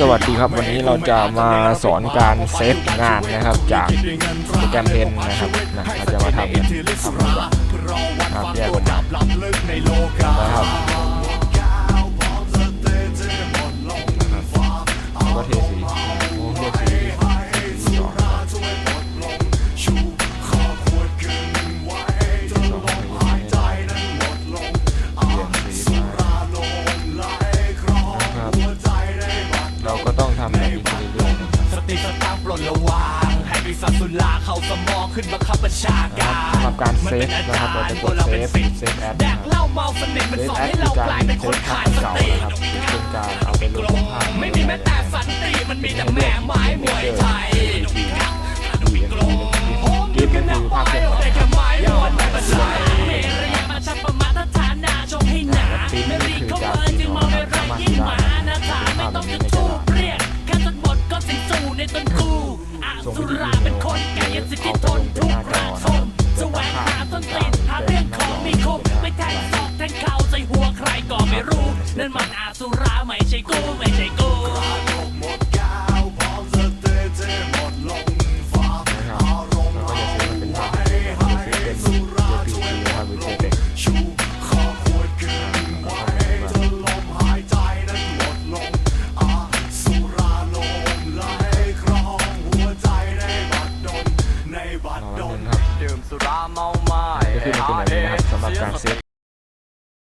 สวัสดีครับวันนี้เราจะมาสอนการเซฟงานนะครับจากโปรแกรมเพนนะครับนะเราจะมาทำกันทำมาก่อนครับแยกเป็น ลาเข้าสมองขึ้นมาขับประชาการรับสำหรับการเซฟนะครับเราจะกดเซฟเซฟแอปแดนะกครับเล้าเมาสนิทมันเซฟสอนแอปให้คืเราอกากลารยเป็นเซคนฟภาขาดสเก่าตินะครับเป็นการเอาไปลงภาพไม่มีแม้แต่สันติมันมีแต่แม่ไม้มวยไทย ส่งวิดีโอเกาไปลงเป็นหน้าจอนะครับสวงหาต้นตีดหาเรื่องของมีคมไม่แทงศอกแทงเข่าใจหัวใครก็ไม่รู้ นั่นมันอาสุราไม่ใช่กูไม่ใช่กู สุราเมาไม้ ก็คือในตัวนี้นะครับสำหรับการเซฟ